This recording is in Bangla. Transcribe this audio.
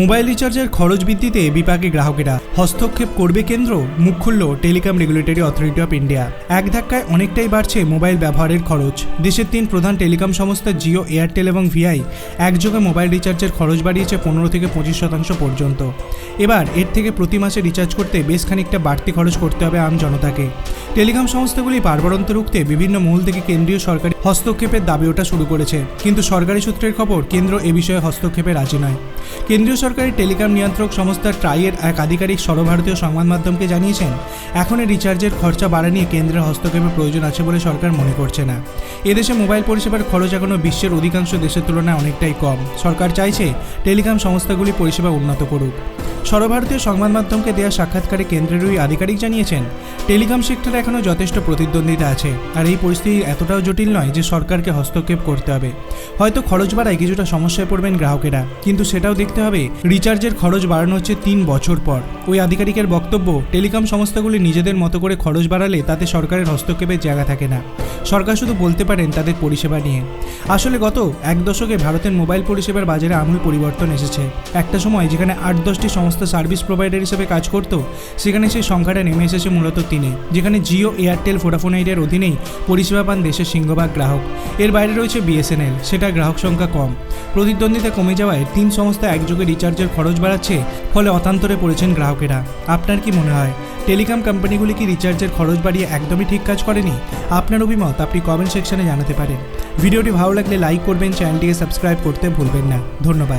মোবাইল রিচার্জের খরচ বৃদ্ধিতে বিপাকে গ্রাহকেরা। হস্তক্ষেপ করবে কেন্দ্র, মুখ খুলল telecom regulatory authority of India. এক ধাক্কায় অনেকটাই বাড়ছে মোবাইল ব্যবহারের খরচ। দেশের তিন প্রধান টেলিকম সংস্থা জিও, এয়ারটেল এবং ভিআই একযোগে মোবাইল রিচার্জের খরচ বাড়িয়েছে পনেরো থেকে পঁচিশ শতাংশ পর্যন্ত। এবার এর থেকে প্রতি মাসে রিচার্জ করতে বেশ খানিকটা বাড়তি খরচ করতে হবে আম জনতাকে। টেলিকম সংস্থাগুলি বারবারন্ত রুখতে বিভিন্ন মহল থেকে কেন্দ্রীয় সরকারি হস্তক্ষেপের দাবি ওঠা শুরু করেছে। কিন্তু সরকারি সূত্রের খবর, কেন্দ্র এ বিষয়ে হস্তক্ষেপে রাজি নয়। কেন্দ্রীয় সরকারের টেলিকম নিয়ন্ত্রক সংস্থা ট্রাইয়ের এক আধিকারিক সর্বভারতীয় সংবাদ মাধ্যমকে জানিয়েছেন, এখন রিচার্জের খরচা বাড়া নিয়ে কেন্দ্রের হস্তক্ষেপের প্রয়োজন আছে বলে সরকার মনে করছে না। এদেশে মোবাইল পরিষেবার খরচ এখনও বিশ্বের অধিকাংশ দেশের তুলনায় অনেকটাই কম। সরকার চাইছে টেলিকম সংস্থাগুলি পরিষেবা উন্নত করুক। সর্বভারতীয় সংবাদ মাধ্যমকে দেওয়া সাক্ষাৎকারে কেন্দ্রের ওই আধিকারিক জানিয়েছেন, টেলিকম সেক্টরে এখনও যথেষ্ট প্রতিদ্বন্দ্বিতা আছে আর এই পরিস্থিতি এতটাও জটিল নয় যে সরকারকে হস্তক্ষেপ করতে হবে। হয়তো খরচ বাড়ায় কিছুটা সমস্যায় পড়বেন গ্রাহকেরা, কিন্তু সেটাও দেখতে হবে রিচার্জের খরচ বাড়ানো হচ্ছে তিন বছর পর। ওই আধিকারিকের বক্তব্য, টেলিকম সংস্থাগুলি নিজেদের মতো করে খরচ বাড়ালে তাতে সরকারের হস্তক্ষেপের জায়গা থাকে না। সরকার শুধু বলতে পারেন তাদের পরিষেবা নিয়ে। আসলে গত এক দশকে ভারতের মোবাইল পরিষেবার বাজারে আমূল পরিবর্তন এসেছে। একটা সময় যেখানে আট দশটি সংস্থা সার্ভিস প্রোভাইডার হিসেবে কাজ করত সেখানে সেই সংখ্যাটা নেমে এসেছে মূলত তিনে, যেখানে জিও, এয়ারটেল ভোডাফোন আইডিয়ার অধীনেই পরিষেবা পান দেশের সিংহভাগ গ্রাহক। এর বাইরে রয়েছে বিএসএনএল সেটা গ্রাহক সংখ্যা কম। প্রতিদ্বন্দ্বিতা কমে যাওয়ায় তিন সংস্থা একযোগে রিচার্জের খরচ বাড়াচ্ছে, ফলে অতান্তরে পড়েছেন গ্রাহকেরা। আপনার কি মনে হয়? টেলিকম কোম্পানিগুলি কি রিচার্জের খরচ বাড়িয়ে একদমই ঠিক কাজ করেনি? আপনার অভিমত আপনি কমেন্ট সেকশনে জানাতে পারেন। ভিডিওটি ভালো লাগলে লাইক করবেন চ্যানেলটিকে সাবস্ক্রাইব করতে ভুলবেন না। ধন্যবাদ।